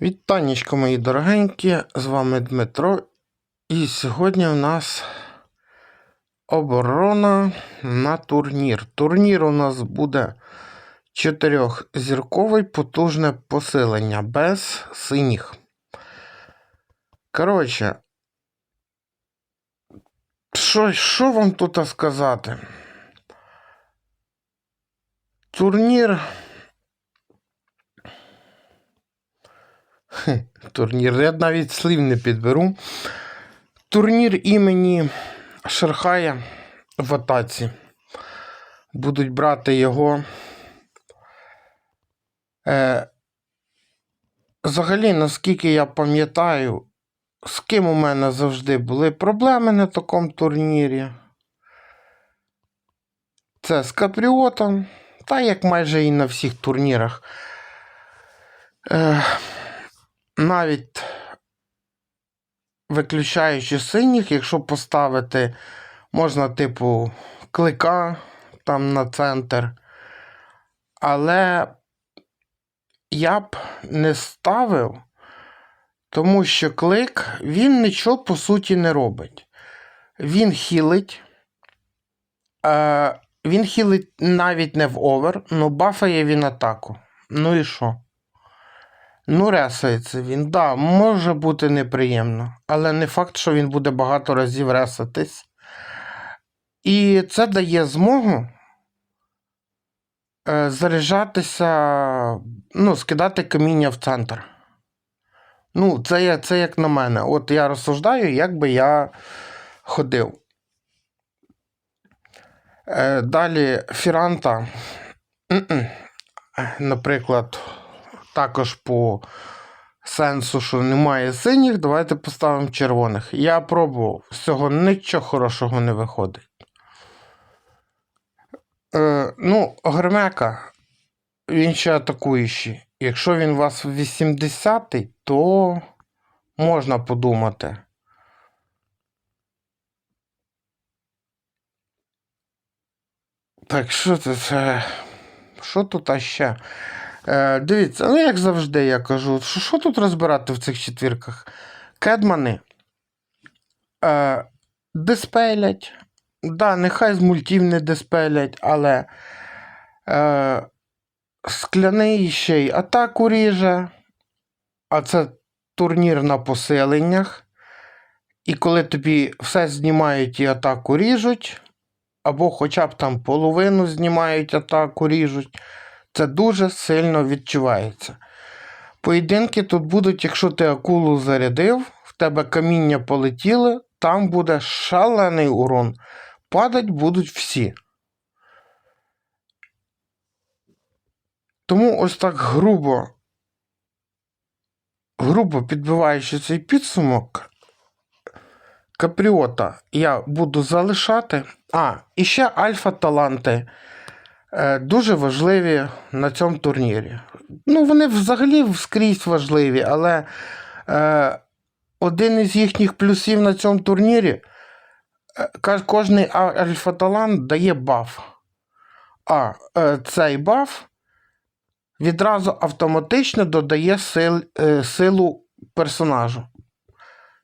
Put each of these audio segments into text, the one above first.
Вітанечко, мої дорогенькі, з вами Дмитро. І сьогодні у нас оборона на турнір. Турнір у нас буде чотирьохзірковий потужне посилення без синіх. Коротше, що, що вам тут сказати? Турнір. Турнір. Я навіть слів не підберу. Турнір імені Шерхая в атаці. Будуть брати його. Е, взагалі, наскільки я пам'ятаю, з ким у мене завжди були проблеми на такому турнірі. Це з Капріотом, та як майже і на всіх турнірах. Е, навіть виключаючи синіх, якщо поставити, можна, типу, клика там на центр. Але я б не ставив, тому що клик він нічого по суті не робить. Він хілить. Е, він хілить навіть не в овер, але бафає він атаку. Ну і що? Ну, ресається він, да, може бути неприємно, але не факт, що він буде багато разів ресатись. І це дає змогу е, заряджатися, ну, скидати каміння в центр. Ну, це, це як на мене. От я розсуждаю, як би я ходив. Е, далі Фіранта. Наприклад, також по сенсу, що немає синіх, давайте поставимо червоних. Я пробував, з цього нічого хорошого не виходить. Е, ну, Гермека, він ще атакуючий. Якщо він у вас 80-й, то можна подумати. Так, що це? Що тут а ще? Е, дивіться, ну як завжди я кажу, що, що тут розбирати в цих четвірках? Кедмани е, диспелять. Да, нехай з мультів не диспелять, але е, скляний ще й атаку ріже, а це турнір на посиленнях. І коли тобі все знімають і атаку ріжуть, або хоча б там половину знімають атаку ріжуть, це дуже сильно відчувається. Поєдинки тут будуть, якщо ти акулу зарядив, в тебе каміння полетіли, там буде шалений урон. Падать будуть всі. Тому ось так грубо, грубо підбиваючи цей підсумок, Капріота я буду залишати. А, і ще альфа-таланти дуже важливі на цьому турнірі. Ну, вони взагалі скрізь важливі, але е, один із їхніх плюсів на цьому турнірі е, кожний альфа-талант дає баф. А е, цей баф відразу автоматично додає сил, е, силу персонажу.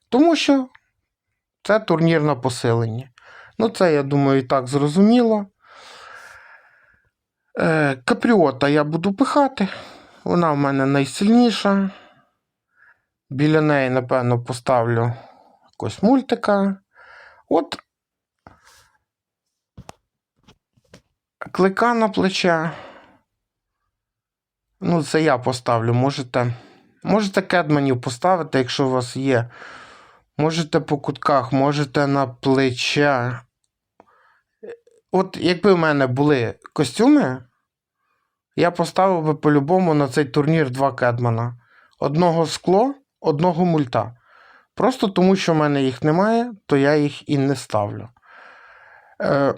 Тому що це турнір на посиленні. Ну, це, я думаю, і так зрозуміло. Е, Капріота я буду пихати. Вона в мене найсильніша. Біля неї, напевно, поставлю якось мультика. От. Клика на плече. Ну, це я поставлю. Можете. Можете кедманів поставити, якщо у вас є. Можете по кутках, можете на плече. От якби в мене були костюми, я поставив би по-любому на цей турнір два кедмана. Одного скло, одного мульта. Просто тому, що в мене їх немає, то я їх і не ставлю. Е,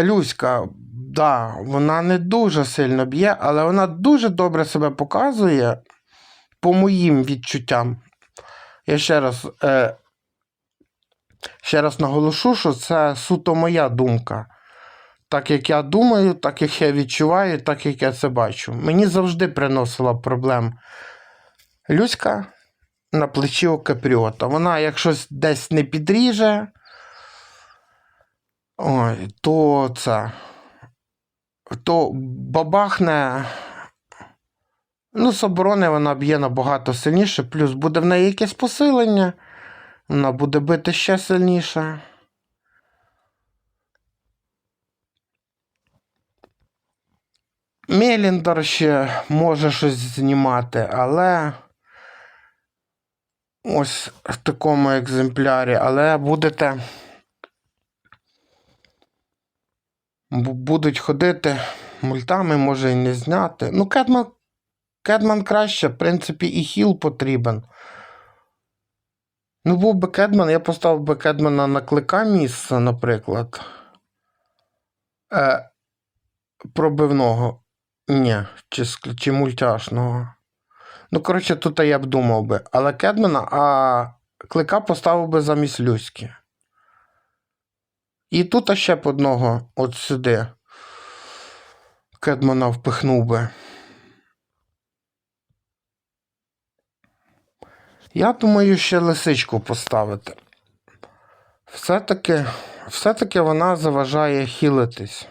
Люська, да, вона не дуже сильно б'є, але вона дуже добре себе показує по моїм відчуттям. Я ще раз, е, ще раз наголошу, що це суто моя думка. Так як я думаю, так як я відчуваю, так як я це бачу. Мені завжди приносила проблем Люська на плечі у Капріота. Вона, якщо десь не підріже, ой, то це. То бабахне. Ну, з оборони вона б'є набагато сильніше, плюс буде в неї якесь посилення. Вона буде бити ще сильніше. Меліндер ще може щось знімати, але ось в такому екземплярі, але будете. Будуть ходити мультами, може і не зняти. Ну, Кедман, Кедман краще, в принципі, і хіл потрібен. Ну, був би Кедман, я поставив би Кедмана на клика місце, наприклад. Е, пробивного. Ні, чи, чи мультяшного. Ну, коротше, тут я б думав би. Але Кедмана, а клика поставив би замість Люськи. І тут ще б одного от сюди. Кедмана впихнув би. Я думаю, ще лисичку поставити. Все-таки, все-таки вона заважає хілитись.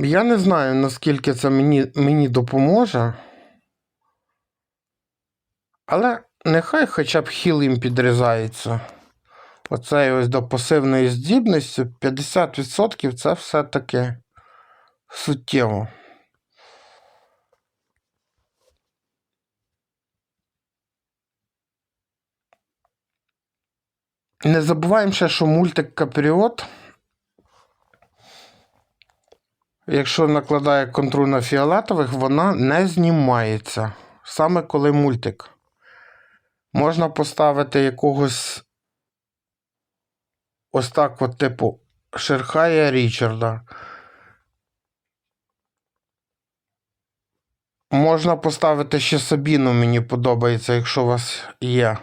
Я не знаю, наскільки це мені, мені допоможе. Але нехай хоча б хіл їм підрізається. Оцей ось до пасивної здібності 50% це все-таки суттєво. Не забуваємо ще, що мультик Капріот, якщо накладає контроль на фіолетових, вона не знімається. Саме коли мультик. Можна поставити якогось ось так, от, типу, Шерхая Річарда. Можна поставити ще Сабіну, мені подобається, якщо у вас є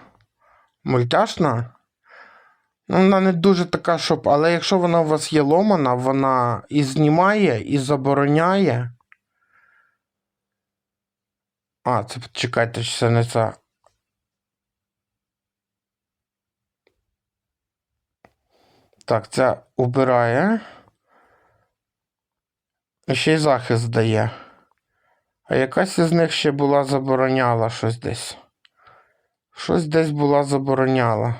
мультяшна. Ну, вона не дуже така, щоб. Але якщо вона у вас є ломана, вона і знімає, і забороняє. А, це чекайте, чи це не це. Так, це убирає. І ще й захист дає. А якась із них ще була забороняла щось десь. Щось десь була забороняла.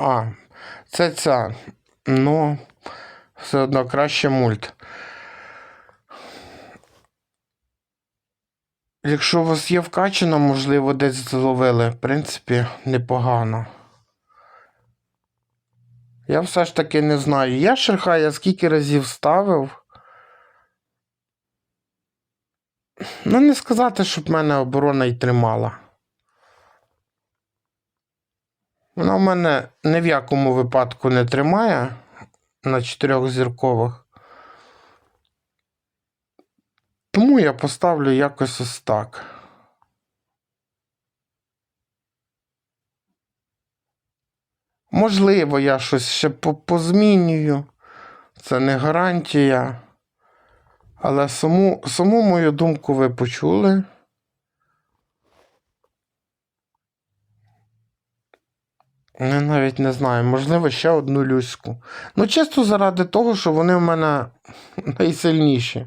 А, це ця. Ну, все одно краще мульт. Якщо у вас є вкачано, можливо, десь зловили. В принципі, непогано. Я все ж таки не знаю. Я Шерхая скільки разів ставив. Ну, не сказати, щоб мене оборона й тримала. Вона в мене ні в якому випадку не тримає на чотирьох зіркових. Тому я поставлю якось ось так. Можливо, я щось ще позмінюю. Це не гарантія. Але саму, саму мою думку ви почули. Я навіть не знаю, можливо, ще одну люську. Ну, чисто заради того, що вони в мене найсильніші.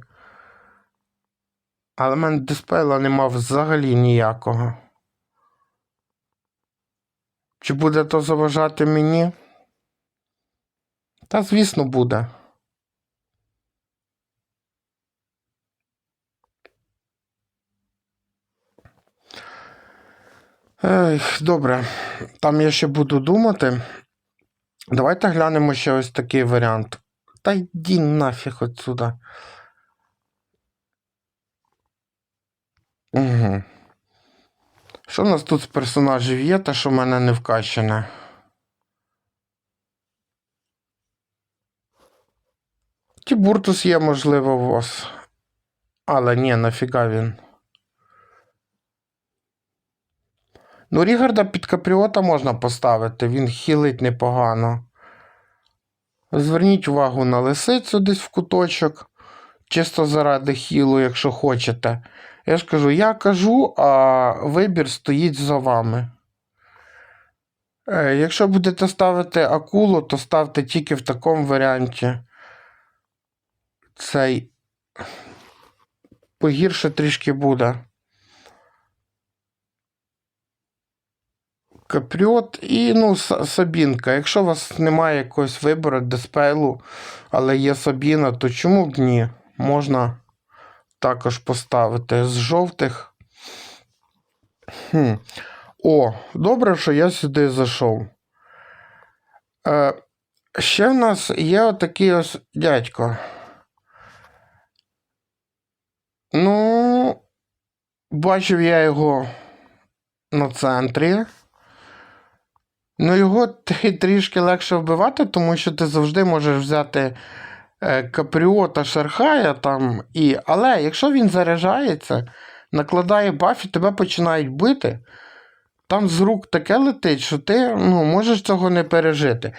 Але в мене диспейла нема взагалі ніякого. Чи буде то заважати мені? Та, звісно, буде. Ех, добре, там я ще буду думати. Давайте глянемо ще ось такий варіант. Та йди нафіг отсюда. Угу. Що в нас тут з персонажів є, та що в мене не вкачане? Тібуртус є, можливо, у вас. Але ні, нафіга він. Ну, Рігарда під Капріота можна поставити, він хілить непогано. Зверніть увагу на лисицю десь в куточок. чисто заради хілу, якщо хочете. Я ж кажу, я кажу, а вибір стоїть за вами. Е, Якщо будете ставити акулу, то ставте тільки в такому варіанті. Цей погірше трішки буде. Капріот і ну, Сабінка. Якщо у вас немає якогось вибору диспейлу, але є Сабіна, то чому б ні? Можна також поставити з жовтих. Хм. О, добре, що я сюди зайшов. Е, ще в нас є отакий ось дядько. Ну, бачив я його на центрі. Ну, його трі- трішки легше вбивати, тому що ти завжди можеш взяти е, Капріота Шерхая там. І... Але якщо він заряджається, накладає баф і тебе починають бити, там з рук таке летить, що ти ну, можеш цього не пережити.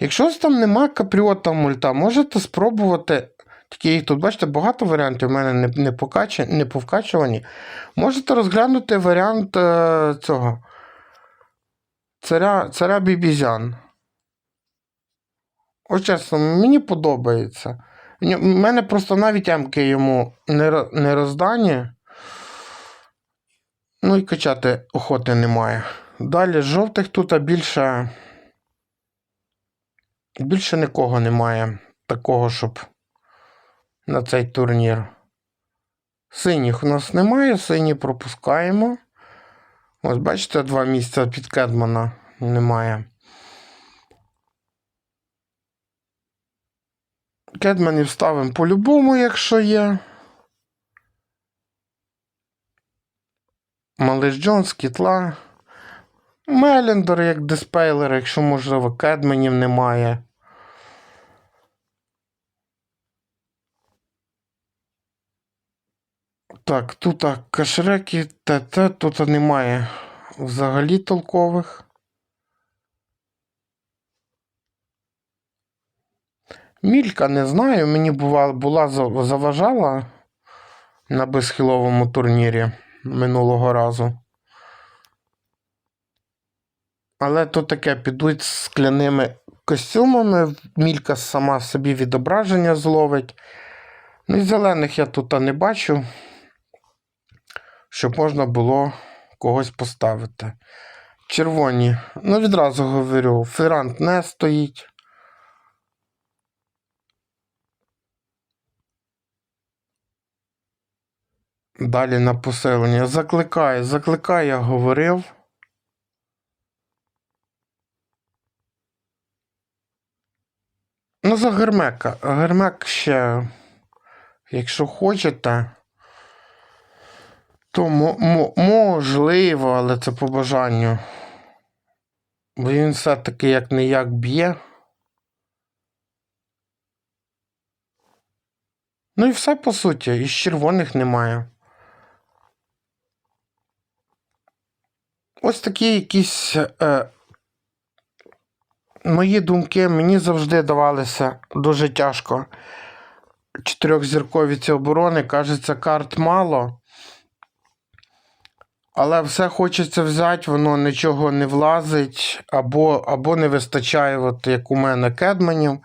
Якщо там нема Капріота мульта, можете спробувати. Їх тут, бачите, багато варіантів у мене не, не, покача... не повкачувані. Можете розглянути варіант е, цього. Царя, царя Бібізян. Ось чесно, мені подобається. У мене просто навіть емки йому не, роздані. Ну і качати охоти немає. Далі жовтих тут більше. Більше нікого немає такого, щоб на цей турнір. Синіх у нас немає, сині пропускаємо. Ось бачите, два місця під Кедмана немає. Кедманів ставимо по-любому, якщо є. Малиш Джонс, Кітла. Меліндер як диспейлер, якщо можливо, кедменів немає. Так, тут кашреки, ТТ, тут немає взагалі толкових. Мілька не знаю, мені бувала, була заважала на безхиловому турнірі минулого разу. Але то таке підуть з скляними костюмами. Мілька сама собі відображення зловить. Ну і зелених я тут не бачу, щоб можна було когось поставити. Червоні. Ну, відразу говорю, фірант не стоїть. Далі на поселення. Закликає, закликає, я говорив. Ну, за Гермека. Гермек ще, якщо хочете, то мо- мо- можливо, але це по бажанню. Бо він все-таки як не як б'є. Ну і все по суті, із червоних немає. Ось такі якісь е, мої думки мені завжди давалися дуже тяжко. Чотирьохзіркові ці оборони, кажеться, карт мало. Але все хочеться взяти, воно нічого не влазить, або, або не вистачає, от як у мене кедманів.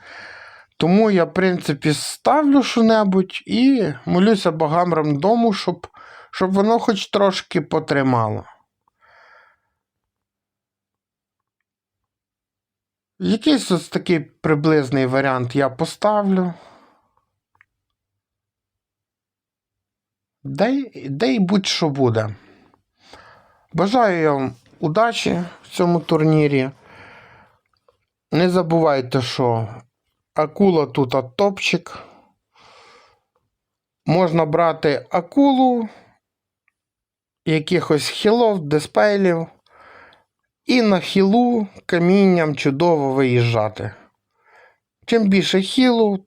Тому я, в принципі, ставлю що-небудь і молюся богам рандому, щоб, щоб воно хоч трошки потримало. Якийсь ось такий приблизний варіант я поставлю. Де й будь-що буде. Бажаю вам удачі в цьому турнірі. Не забувайте, що акула тут топчик. Можна брати акулу, якихось хілов, диспейлів. І на хілу камінням чудово виїжджати. Чим більше хілу,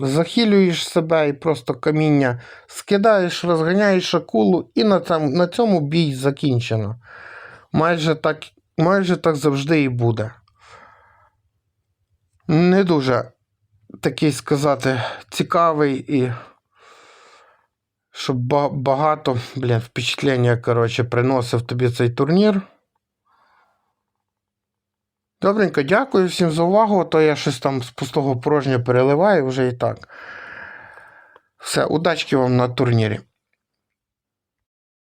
захилюєш себе і просто каміння скидаєш, розганяєш акулу, і на цьому, на цьому бій закінчено. Майже так, майже так завжди і буде. Не дуже такий сказати, цікавий і щоб багато, блін, впечатлення, коротше, приносив тобі цей турнір. Добренько, дякую всім за увагу. То я щось там з пустого порожня переливаю вже і так. Все, удачки вам на турнірі.